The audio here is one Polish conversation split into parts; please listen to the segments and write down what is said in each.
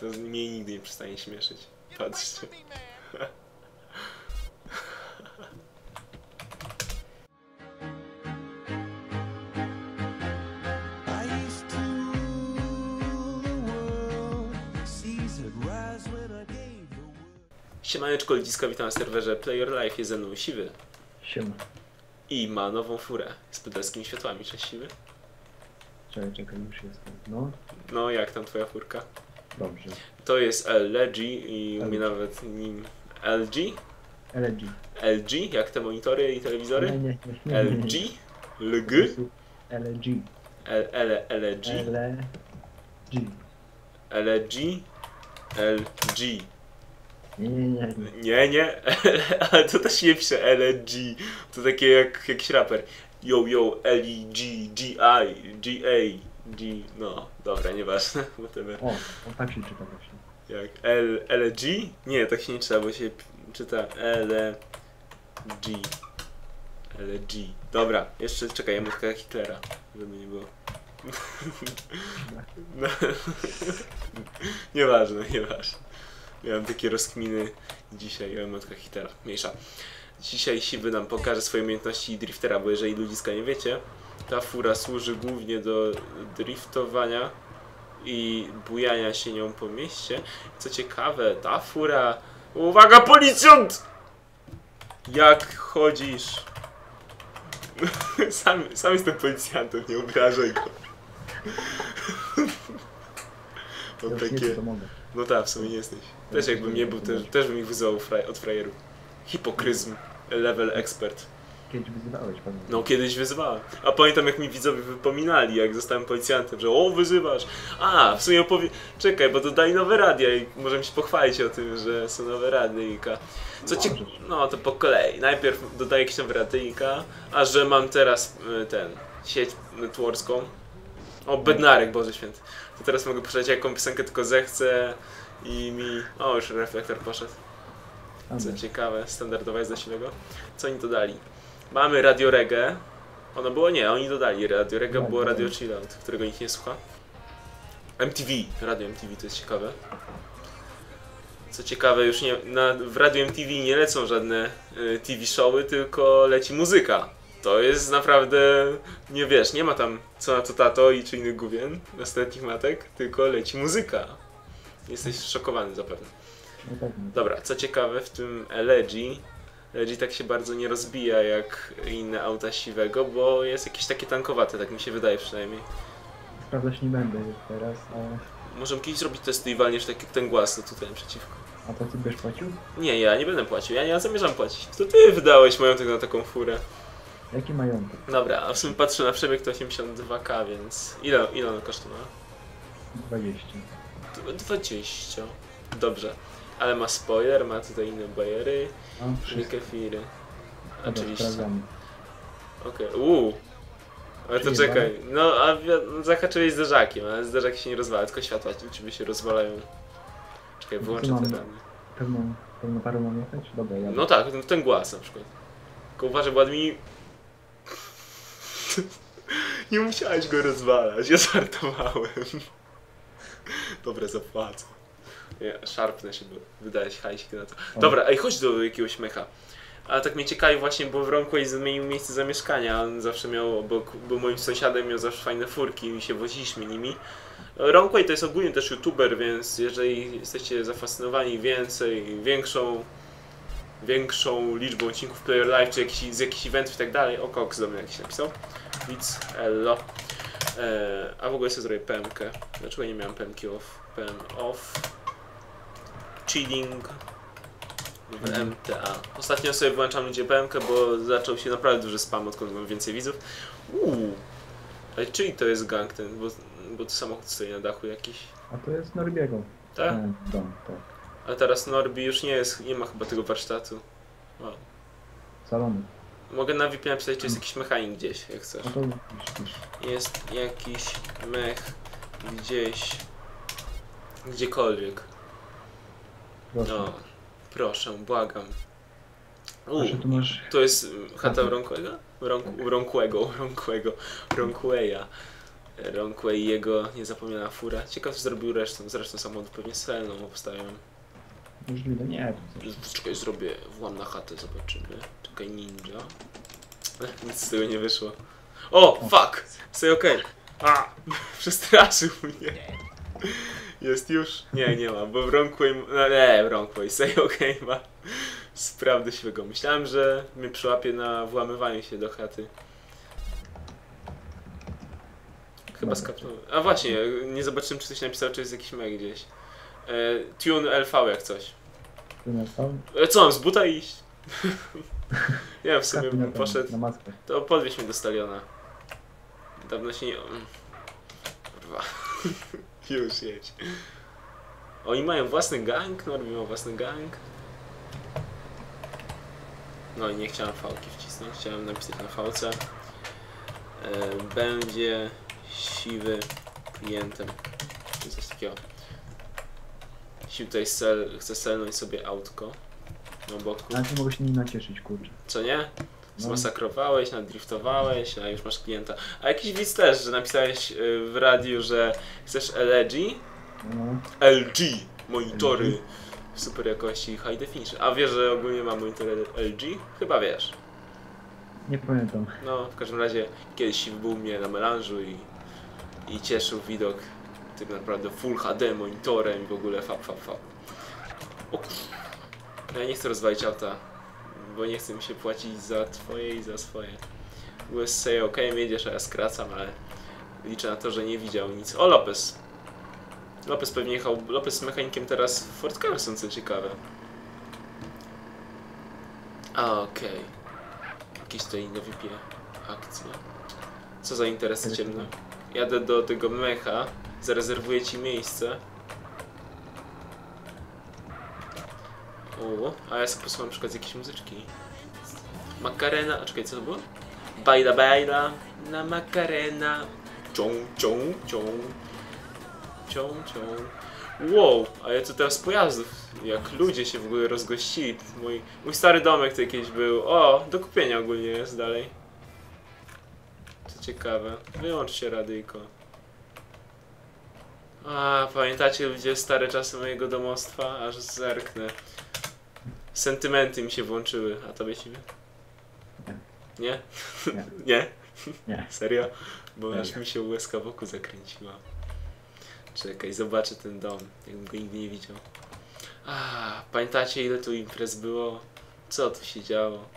To mnie nigdy nie przestanie śmieszyć. Patrzcie. Siemaneczko ludziska, witam na serwerze Player Life, jest ze mną Siwy Siema. i ma nową furę z pedalskimi światłami, cześć Siwy. Czekaj, czekaj, już jestem. No, No jak tam twoja furka? Dobrze. To jest LG i u mnie LG. nawet nim LG? LG. LG, jak te monitory i telewizory? nie, nie, nie. LG? LG? LG. L, L, LG? LG. LG? LG. Nie, nie, ale to też nie pisze LG. To takie jak jakiś raper. Yo, yo, LG, GI, GA, G, no, dobra, nieważne, whatever. O, on tak się czyta właśnie. Jak L, LG? Nie, tak się nie czyta, bo się czyta LG. LG. Dobra, jeszcze czekaj, ja mówię Hitlera, żeby nie było. No. nieważne, nieważne. Miałem takie rozkminy dzisiaj o Hitlera. Mniejsza. Dzisiaj Siwy nam pokaże swoje umiejętności driftera, bo jeżeli ludziska nie wiecie, ta fura służy głównie do driftowania i bujania się nią po mieście. Co ciekawe, ta fura... Uwaga, policjant! Jak chodzisz? sam, sam jestem policjantem, nie obrażaj go. Mam Ja takie... No tak, w sumie nie jesteś. Też jakbym nie był, też, też bym ich wyzywał fraj, od frajerów. Hipokryzm, level expert. Kiedyś wyzywałeś pewnie. No kiedyś wyzywałem. A pamiętam jak mi widzowie wypominali, jak zostałem policjantem, że o wyzywasz. A, w sumie opowie... Czekaj, bo dodali nowe radia i możemy się pochwalić o tym, że są nowe radyjka. Co ci... No to po kolei. Najpierw dodaję jakieś nowe radyjka, a że mam teraz y, ten, sieć networską. O, Bednarek, Boże Święty. To teraz mogę puszczać jaką piosenkę tylko zechcę i mi... O, już reflektor poszedł. Co ciekawe, standardowa jest zasilego. Co oni dodali? Mamy Radio Reggae. Ono było? Nie, oni dodali Radio Reggae, Tak, było tak. Radio Chillout, którego nikt nie słucha. MTV, Radio MTV to jest ciekawe. Co ciekawe, już nie, na, w Radio MTV nie lecą żadne y, TV showy, tylko leci muzyka. To jest naprawdę, nie wiesz, nie ma tam co na to tato i czy innych gówien, nastoletnich matek, tylko leci muzyka. Jesteś szokowany zapewne. No pewnie. Dobra, co ciekawe, w tym LG, LG tak się bardzo nie rozbija jak inne auta siwego, bo jest jakieś takie tankowate, tak mi się wydaje przynajmniej. Sprawdzać nie będę już teraz, ale... Możemy kiedyś zrobić testy i walniesz tak jak ten głaz, to tutaj naprzeciwko. A to ty byś płacił? Nie, ja nie będę płacił, ja nie zamierzam płacić. To ty wydałeś majątek na taką furę. Jaki majątek? Dobra, a w sumie patrzę na przebieg to 82k, więc ile, ile ona kosztowała? 20. Dwa- 20. Dobrze. Ale ma spoiler, ma tutaj inne bajery i kefiry. Oczywiście. Okej, uuu. Ale to czekaj, no a no, zahaczyłeś zderzakiem, ale zderzak się nie rozwala, tylko światła ciebie się rozwalają. Czekaj, No to wyłączę te ramy. Pewną, pewną parę mam jechać? Dobra, ja. No tak, ten, ten głaz na przykład. Tylko uważaj, bo mi... nie musiałeś go rozwalać, ja żartowałem. Dobra, zapłacę. Nie, szarpnę się, bo wydałeś hajsik na to. Dobra, ej, chodź do jakiegoś mecha. A tak mnie ciekawi właśnie, bo w Romquay zmienił miejsce zamieszkania. On zawsze miał obok, był moim sąsiadem, miał zawsze fajne furki i się woziliśmy nimi. Romquay to jest ogólnie też youtuber, więc jeżeli jesteście zafascynowani więcej, większą większą liczbą odcinków Player Live, czy jakiś, z jakichś eventów i tak dalej. O, Cox do mnie jakiś napisał. Więc elo. E, a w ogóle sobie zrobię PMK. Dlaczego nie miałem PMK off? PM off. Chilling. W Mhm. MTA. Ostatnio sobie włączam ludzie PMK, bo zaczął się naprawdę duży spam, odkąd mam więcej widzów. Uuu. Ale czyli to jest gang ten, bo, bo to samochód stoi na dachu jakiś. A to jest Norbiego. Tak? E, Dom, tak. Ale teraz Norbi już nie jest, nie ma chyba tego warsztatu. Wow. Salony. Mogę na VIP napisać, czy jest jakiś mechanik gdzieś, jak chcesz. No to pisz. Jest jakiś mech gdzieś, gdziekolwiek. Proszę. No, proszę, błagam. U, Proszę, tu masz... to jest mm, chata Ronquego? Ronk- Ronquego, Ronquego, Ronqueja. Ronquay i jego niezapomniana fura. Ciekaw co zrobił resztą, zresztą samochodów pewnie celną obstawiam. Możliwe, nie. Czekaj, zrobię, włam na chatę, zobaczymy. Czekaj, ninja. Nic z tego nie wyszło. O, fuck! Say okej. A, przestraszył mnie. Jest już? Nie, nie ma, bo Wrongway... No nie, Wrongway, say okej ma sprawdę świego. Myślałem, że mnie przyłapie na włamywaniu się do chaty. Chyba skapnąłem. A właśnie, nie zobaczyłem, czy ktoś napisał, czy jest jakiś mail gdzieś. E, tune LV jak coś. Tu na stał? E, co mam, z buta iść? ja w sumie bym poszedł. Na. To podwieź mnie do stadiona. Dawno się nie... mm. Kurwa. Już jedź. Oni mają własny gang? Norbi ma własny gang. No i nie chciałem fałki wcisnąć, chciałem napisać na fałce. E, będzie siwy klientem. Coś takiego. Siwy tutaj sel, chce selnąć sobie autko. Na boku. Ale ty mogę się nim nacieszyć, kurczę. Co nie? No. Zmasakrowałeś, nadriftowałeś, a już masz klienta. A jakiś widz też, że napisałeś y, w radiu, że chcesz LG? No, LG! Monitory w super jakości high definition. A wiesz, że ogólnie ma monitory LG? Chyba wiesz. nie pamiętam. No, w każdym razie kiedyś był mnie na melanżu i, i cieszył widok tak naprawdę Full HD monitorem i w ogóle fap, fap, fap. O kur... Ja nie chcę rozwalić auta, bo nie chce mi się płacić za twoje i za swoje. USA, ok, jedziesz, a ja skracam, ale liczę na to, że nie widział nic. O, Lopez! Lopez pewnie jechał, Lopez z mechanikiem teraz w Fort Carson, co ciekawe. Okej. Jakieś tutaj nowy pie akcje. Co za interesy ciemne. Jadę do tego mecha, zarezerwuję ci miejsce. O, a ja sobie posłucham na przykład z jakiejś muzyczki. Macarena, a czekaj, co to było? Bajla, bajla, na Macarena. Cią, cią, cią. Cią, cią. Wow, a ja tu teraz pojazdów, jak ludzie się w ogóle rozgościli. Mój, mój stary domek to jakiś był. O, do kupienia ogólnie jest dalej. Co ciekawe. Wyłącz się radyjko. A, pamiętacie ludzie stare czasy mojego domostwa? Aż zerknę. Sentymenty mi się włączyły, a tobie się Nie. Nie? Nie. Nie? Serio? Bo Nie. aż mi się łezka wokół zakręciła. Czekaj, zobaczę ten dom, jakbym go nigdy nie widział. A, pamiętacie ile tu imprez było? Co tu się działo?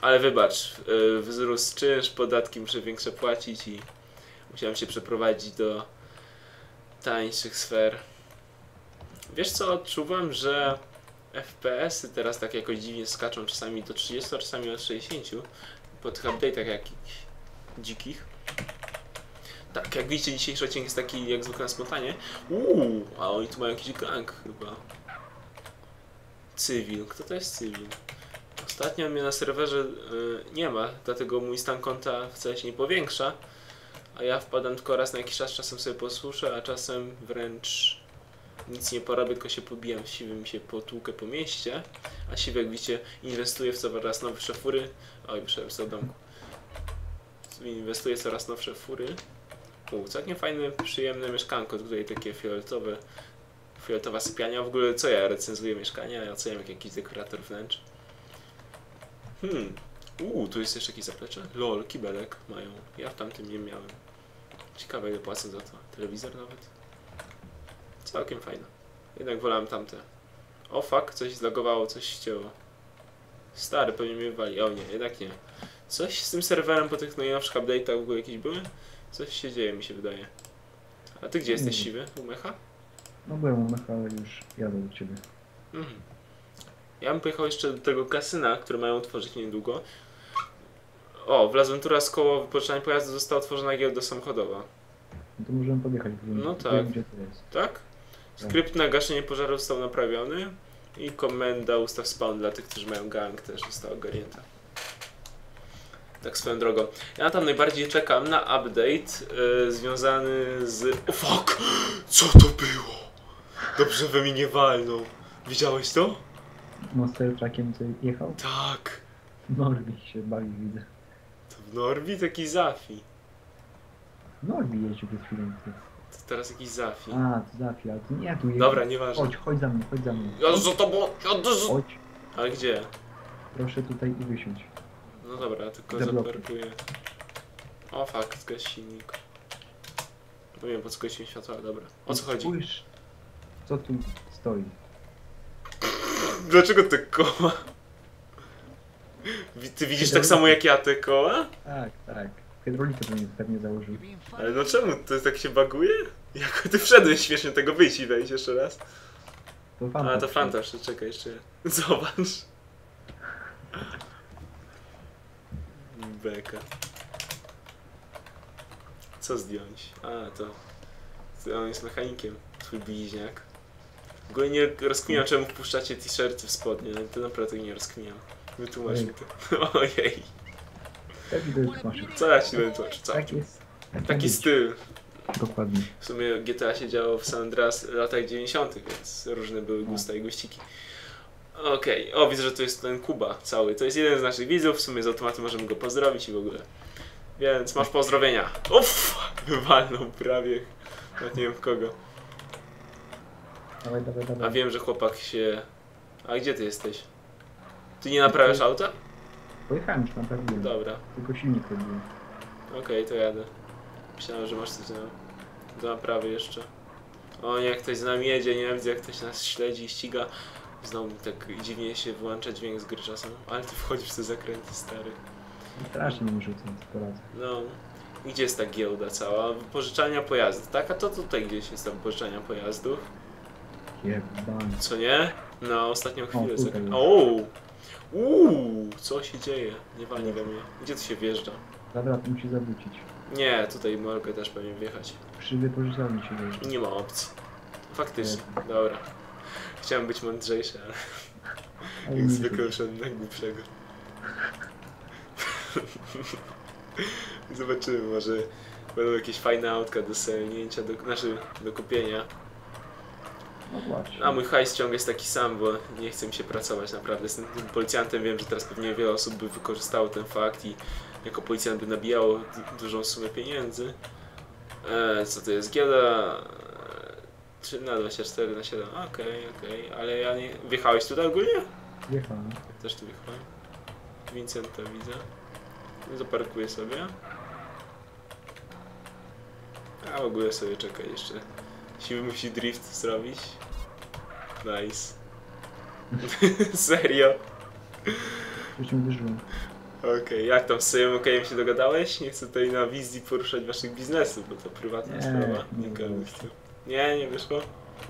Ale wybacz, yy, wzrósł czynsz, podatki muszę większe płacić i musiałem się przeprowadzić do tańszych sfer. Wiesz co, odczuwam, że FPS-y teraz tak jakoś dziwnie skaczą czasami do 30, a czasami od 60 po tych update'ach jakichś dzikich. Tak, jak widzicie, dzisiejszy odcinek jest taki jak zwykle na spontanie. Uuu, a oni tu mają jakiś gang chyba. Cywil, kto to jest cywil? Ostatnio mnie na serwerze y, nie ma, dlatego mój stan konta wcale się nie powiększa. A ja wpadam tylko raz na jakiś czas, czasem sobie posłuszę, a czasem wręcz nic nie porobię, tylko się pobijam siwym się potłukę po mieście. A siwy, jak widzicie, inwestuje w coraz nowsze fury. Oj, wyszedłem tego domku. Inwestuje w coraz nowsze fury. U, całkiem fajne, przyjemne mieszkanko, tutaj takie fioletowe, fioletowa sypiania. W ogóle co ja recenzuję mieszkania, ja oceniam jak jakiś dekorator wnętrz. Hmm, uuu, tu jest jeszcze jakieś zaplecze? Lol, kibelek mają. Ja w tamtym nie miałem. Ciekawe ile płacę za to. Telewizor nawet. Całkiem fajne. Jednak wolałem tamte. O fuck, coś zlagowało, coś ścięło. Stary, pewnie mnie wali. O nie, jednak nie. Coś z tym serwerem po tych najnowszych update'ach w ogóle jakieś były? Coś się dzieje, mi się wydaje. A ty gdzie jesteś Nie. siwy? U mecha? No byłem u mecha, ale już jadę do ciebie. Mhm. Ja bym pojechał jeszcze do tego kasyna, które mają otworzyć niedługo. O, wlazłem tu raz koło wypożyczania pojazdu, została otworzona giełda samochodowa. No to możemy podjechać. No wiem, tak. gdzie to jest. Tak? Skrypt na gaszenie pożaru został naprawiony i komenda ustaw spawn dla tych, którzy mają gang też została ogarnięta. Tak swoją drogą. Ja tam najbardziej czekam na update y, związany z... O fuck! Co to było? Dobrze we mnie nie. Widziałeś to? Monster Truckiem co jechał? Tak. Norbi się bawi, widzę. To w Norbi taki Zafi. Norbi jeździł przed chwilą. To teraz jakiś Zafi. A, to Zafi, ale to nie tu jedzie. Dobra, nieważne. Chodź, chodź za mną, chodź za mną. Ja za tobą, za... Chodź, Ale gdzie? proszę tutaj i wysiądź. No dobra, tylko zaparkuję. O fuck, zgaś silnik. Nie wiem, po co zgasiłem światła, ale dobra. O co chodzi? Spójrz, co tu stoi. Dlaczego te koła? Ty widzisz tak samo jak ja te koła? Tak, tak. Hydraulikę pewnie, pewnie założył. Ale no czemu? To tak się baguje? Jak ty wszedłeś śmiesznie tego wyjść i wejść jeszcze raz? To fanta. A to fantaż, czekaj jeszcze. Zobacz. Beka. Co zdjąć? A, to... to On jest mechanikiem, twój bliźniak. Go nie rozkminiam, czemu wpuszczacie t-shirty w spodnie, ale to naprawdę nie rozkminiam. Wytłumacz mi to. Ojej. Tak widać masz. Co ja ci? Tak jest. Tak Taki jest. styl. Dokładnie. W sumie GTA się działo w San Andreas w latach 90., więc różne były gusta i guściki. Okej, o widzę, że to jest ten Kuba cały. To jest jeden z naszych widzów, w sumie z automatu możemy go pozdrowić i w ogóle. Więc masz pozdrowienia. Uff! Wywalnął prawie. Nawet nie wiem w kogo. Dawaj, dawaj, dawaj. A wiem, że chłopak się... A gdzie ty jesteś? Ty nie naprawiasz auta? Pojechałem już, naprawiłem. Dobra. Tylko silnik robiłem. Okej, to jadę. Myślałem, że masz coś do, do naprawy jeszcze. O nie, ktoś z nami jedzie, nienawidzę jak ktoś nas śledzi i ściga. Znowu tak dziwnie się wyłącza dźwięk z gry czasem. Ale ty wchodzisz w te zakręty, stary. Strasznie mi rzucą, co poradzę. No. I Gdzie jest ta giełda cała? Wypożyczalnia pojazdów, tak? A to tutaj gdzieś jest ta wypożyczalnia pojazdów. Jebany. Co nie? Na ostatnią chwilę. O! Uuu, co się dzieje? Nie walnie we mnie. Gdzie tu się wjeżdża? Dobra, to musi zawrócić. Nie, tutaj mogę też pewnie wjechać. Przy wypożyczalni się jeździ. Nie ma opcji. Faktycznie, dobra. Chciałem być mądrzejszy, ale Ale jak zwykle wiem. wszedłem na głupszego. Zobaczymy, może będą jakieś fajne autka do selnięcia, do, znaczy do kupienia. No. A mój hajs ciągle jest taki sam, bo nie chce mi się pracować naprawdę. Z tym policjantem wiem, że teraz pewnie wiele osób by wykorzystało ten fakt i jako policjant by nabijało du- dużą sumę pieniędzy. E, co to jest? Giełda e, 3 na 24 na 7. Okej, okej, ale ja nie... Wjechałeś tutaj ogólnie? Jechałem. Też tu wjechałem. Vincenta widzę. Zaparkuję sobie. A w ogóle sobie czekaj jeszcze. Siły musi drift zrobić. Nice. Serio? Już mi wyżyłem. Okej, jak tam z Sejem Okejem się dogadałeś? Nie chcę tutaj na wizji poruszać waszych biznesów, bo to prywatna Nie, sprawa. nie nie wyszło. Nie, nie wyszło?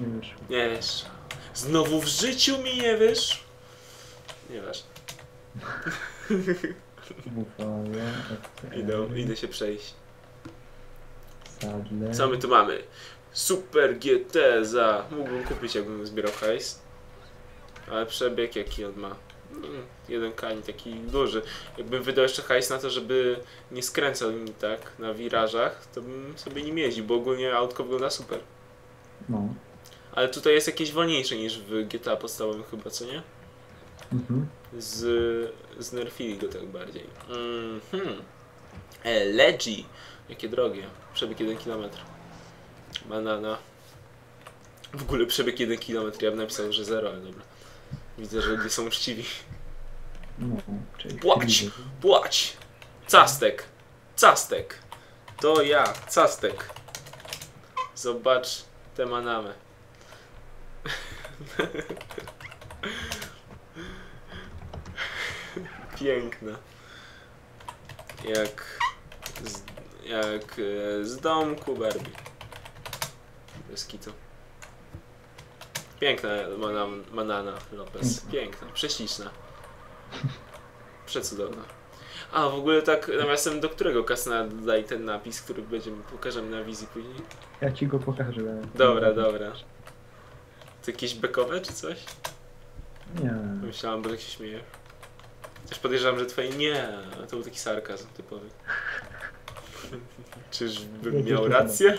Nie wyszło. Nie wiesz. Znowu w życiu mi nie wiesz? Nieważne. Idę, idę się przejść. Co my tu mamy? Super GT za... Mógłbym kupić jakbym zbierał hajs. Ale przebieg jaki on ma? Mm, Jeden kani taki duży. Jakbym wydał jeszcze hajs na to, żeby nie skręcał mi tak na wirażach, to bym sobie nim jeździł, bo ogólnie autko wygląda super. No. Ale tutaj jest jakieś wolniejsze niż w GTA podstawowym chyba, co nie? Mhm. Z... znerfili go tak bardziej. Mhm. E, Legi. Jakie drogie. Przebieg 1 km. Banana. W ogóle przebieg 1 km. Ja bym napisał, że 0, ale dobra. Widzę, że ludzie są uczciwi. No. Płać! Płać! Castek! Castek! To ja, Castek. Zobacz tę manamę. Piękna. Jak z, jak e, z domku Barbie. Bez kitu. Piękna manana Lopez. Piękna, prześliczna. Przecudowna. A w ogóle tak nawiasem do którego kasna dodaj ten napis, który będziemy pokażemy na wizji później? Ja ci go pokażę. Dobra, dobra. To jakieś bekowe czy coś? Nie. Myślałam, że się śmieje. Też podejrzewam, że twoje nie, to był taki sarkazm typowy. Czyżbym Jedziesz miał rację?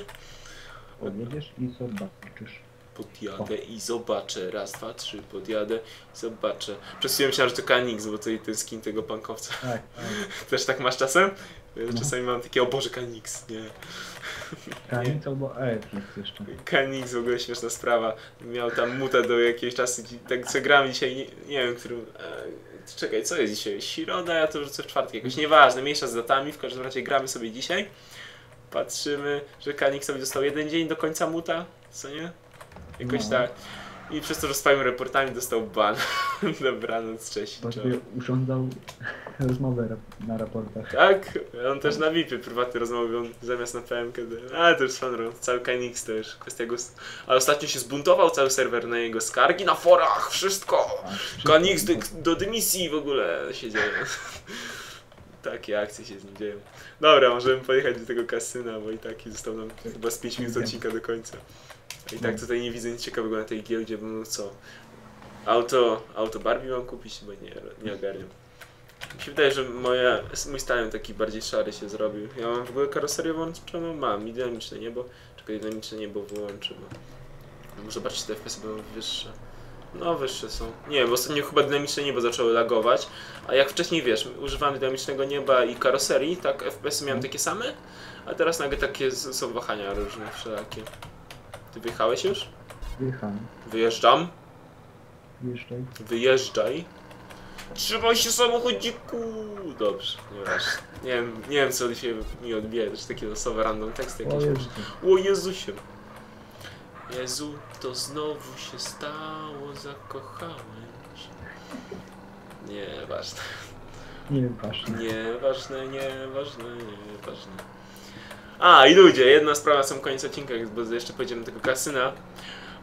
Odjedziesz i zobaczysz. podjadę i zobaczę. Raz, dwa, trzy, podjadę i zobaczę. Przez chwilę myślałem, że to Kanix, bo to, jest skin tego pankowca. Tak, tak. Też tak masz czasem? No. Czasami mam takie, o Boże, Kanix, nie. Kanic albo Airflix jeszcze. Kanix w ogóle śmieszna sprawa. Miał tam muta do jakiegoś czasu, tak co gram dzisiaj, nie, nie wiem, którym... E, czekaj, co jest dzisiaj? Środa, ja to rzucę w czwartek, jakoś nieważne, mniejsza z datami, w każdym razie gramy sobie dzisiaj. Patrzymy, że Kanix sobie dostał jeden dzień do końca muta, co nie? Jakoś No. tak. I przez to, że swoimi reportami dostał ban. Dobranoc, cześć. Czołem. sobie urządzał rozmowę na raportach. Tak, on też na VIP-ie prywatnie rozmawiał zamiast na PMK. Ale to już fan cały KNX to już kwestia gust. Ale ostatnio się zbuntował cały serwer na jego skargi na forach, wszystko! KNX do, do dymisji w ogóle się dzieje. Takie akcje się z nim dzieją. Dobra, możemy pojechać do tego kasyna, bo i tak został nam chyba z 5 minut odcinka do końca. I tak tutaj nie widzę nic ciekawego na tej giełdzie, bo no co? Auto, auto Barbie mam kupić? Bo nie, nie ogarniam. Mi się wydaje, że moja, mój stalem taki bardziej szary się zrobił. Ja mam w ogóle karoserię włączoną? Mam. I dynamiczne niebo. Czekaj, dynamiczne niebo wyłączę, bo... Muszę zobaczyć, czy te FPS będą wyższe. No, wyższe są. Nie, bo ostatnio chyba dynamiczne niebo zaczęły lagować. A jak wcześniej, wiesz, używałem dynamicznego nieba i karoserii, tak FPS miałem takie same. A teraz nagle takie są wahania różne, wszelakie. Ty wyjechałeś już? Wyjechałem. Wyjeżdżam. Jeszcze. Wyjeżdżaj. Trzymaj się samochodziku! Dobrze, nieważne. Nie wiem, nie wiem co dzisiaj mi odbije, też takie losowe random teksty O jakieś. Jezu. O Jezusie. Jezu, to znowu się stało, zakochałem się. Nieważne, Nie wiem, ważne. nieważne, nieważne, nieważne. A i ludzie, jedna sprawa na sam koniec odcinka, bo jeszcze pojedziemy do tego kasyna.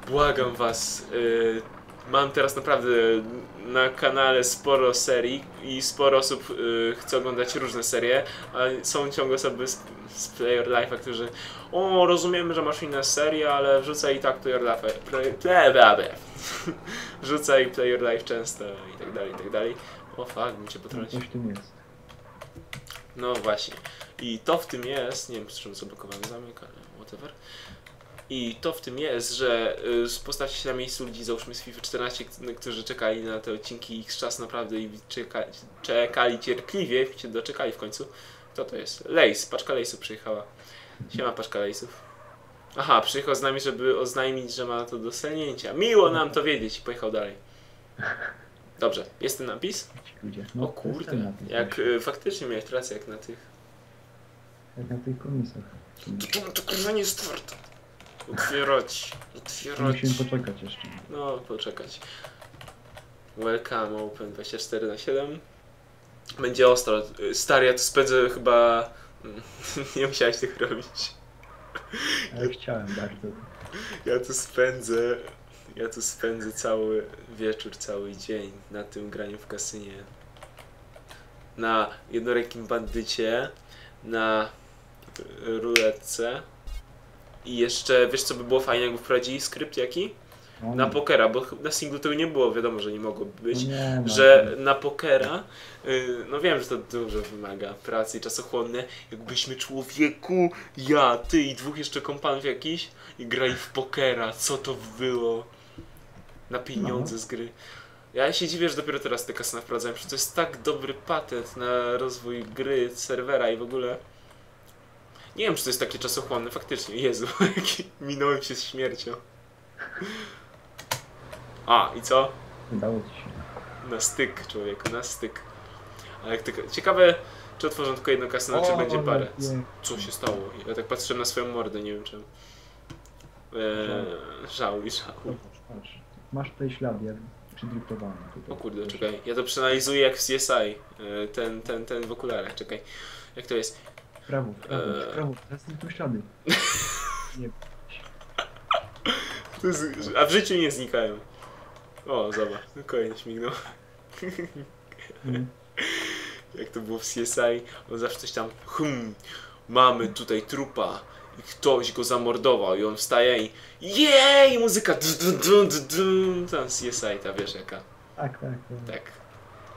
Błagam was, y, mam teraz naprawdę na kanale sporo serii i sporo osób y, chce oglądać różne serie, a są ciągle osoby z, z Player Life'a, którzy o, rozumiemy, że masz inne serie, ale wrzucaj i tak Player Life, play, play, play, wrzucaj Player Life często i tak dalej, i tak dalej. O fuck, mi cię potrącił. coś w tym jest. No właśnie. I to w tym jest, nie wiem, z czym zablokowany zamek, ale whatever. I to w tym jest, że y, postawcie się na miejscu ludzi, załóżmy z FIFA 14, k- którzy czekali na te odcinki ich czas naprawdę i czeka, czekali cierpliwie, się doczekali w końcu. Kto to jest? Lejs, paczka Lejsu przyjechała. Siema, paczka Lejsów. Aha, przyjechał z nami, żeby oznajmić, że ma to do selnięcia. Miło nam to wiedzieć i pojechał dalej. Dobrze, jest ten napis? O No, to kurde, jak y, faktycznie miałeś rację, jak na tych Jak na tych komisach. To, to, to kurwa nie jest twarde. Otwierać, otwierać. Musimy poczekać jeszcze. No, poczekać. Welcome Open 24 na 7 Będzie ostro. Stary, ja to spędzę chyba... nie musiałeś tych robić. Ale chciałem bardzo. Ja tu spędzę... Ja tu spędzę cały wieczór, cały dzień na tym graniu w kasynie. Na jednorękim bandycie, na ruletce i jeszcze, wiesz co by było fajnie, jakby wprowadzili skrypt jaki? No, Na pokera, bo na singlu tego nie było, wiadomo, że nie mogło być. no nie, no, Że na pokera, y, no wiem, że to dużo wymaga pracy i czasochłonne. Jakbyśmy człowieku, ja, ty i dwóch jeszcze kompanów jakiś i grali w pokera, co to było? Na pieniądze z gry. Ja się dziwię, że dopiero teraz te kasyna wprowadzają, przecież to jest tak dobry patent na rozwój gry, serwera i w ogóle. Nie wiem, czy to jest takie czasochłonne, faktycznie. Jezu, minąłem się z śmiercią. A, i co? Udało ci się. Na styk, człowieku, na styk. Ale tylko... Ciekawe, czy otworzą tylko jedno kasyno, czy będzie parę. Co się stało? Ja tak patrzyłem na swoją mordę, nie wiem czemu. Eee, żałuj, patrz. Masz tutaj ślad, jak przydruktowany. Tutaj. O kurde, czekaj. Ja to przeanalizuję jak w CSI. Eee, ten, ten, ten w okularach, czekaj. Jak to jest? Prawo, w prawo, Eee. w prawo. Teraz tu ślady. Nie. A w życiu nie znikają. O, zobacz, kolejny śmignął. Mm. jak to było w CSI, on zawsze coś tam, hmm, mamy tutaj trupa i ktoś go zamordował i on wstaje i jej, muzyka, du, du, du, du, tam CSI, ta wiesz jaka, Tak, tak, tak. tak.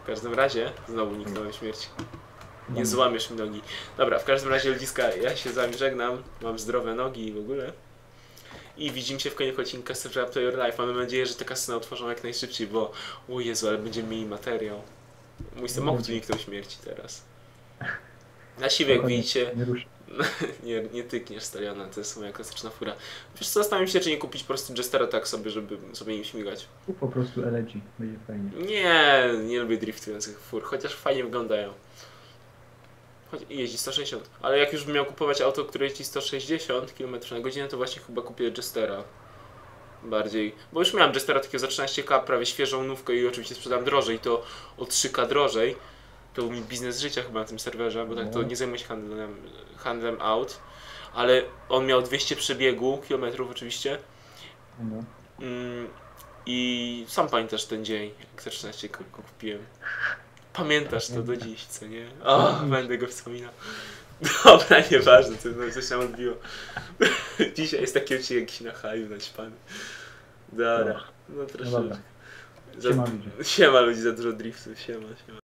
W każdym razie, znowu niknąłem śmierć. Nie Dobra. złamiesz mi nogi. Dobra, w każdym razie ludziska, ja się z wami żegnam, mam zdrowe nogi i w ogóle. I widzimy się w kolejnych odcinkach Survivor to Your Life. Mamy nadzieję, że te kasyna otworzą jak najszybciej, bo o Jezu, ale będziemy mieli materiał. Mój samochód uniknął śmierci teraz. Na siwie, jak widzicie, Nie nie, nie tykniesz Stariona, to jest moja klasyczna fura. Wiesz co, zastanawiam się, czy nie kupić po prostu Jestera tak sobie, żeby sobie nim śmigać. Kup po prostu LG, będzie fajnie. Nie, nie lubię driftujących fur, chociaż fajnie wyglądają. Jeździ 160, ale jak już bym miał kupować auto, które jeździ 160 km na godzinę, to właśnie chyba kupię Jestera. Bardziej, bo już miałem Jestera takiego za 13k, prawie świeżą nówkę i oczywiście sprzedam drożej, to o 3k drożej. To był mi biznes życia chyba na tym serwerze, bo tak to No. nie zajmuję się handlem, handlem aut. Ale on miał 200 przebiegu, kilometrów oczywiście. No. Mm, I sam pamiętasz ten dzień, jak te 13 ko- ko- kupiłem. Pamiętasz to do dziś, co nie? O, będę go wspominał. Dobra, nieważne, co, no, coś nam odbiło. Dzisiaj jest taki odcinek jakiś na haju naćpany. Dobra, no No troszeczkę. dobra. Za-. Siema ludzi za dużo driftu, siema, siema.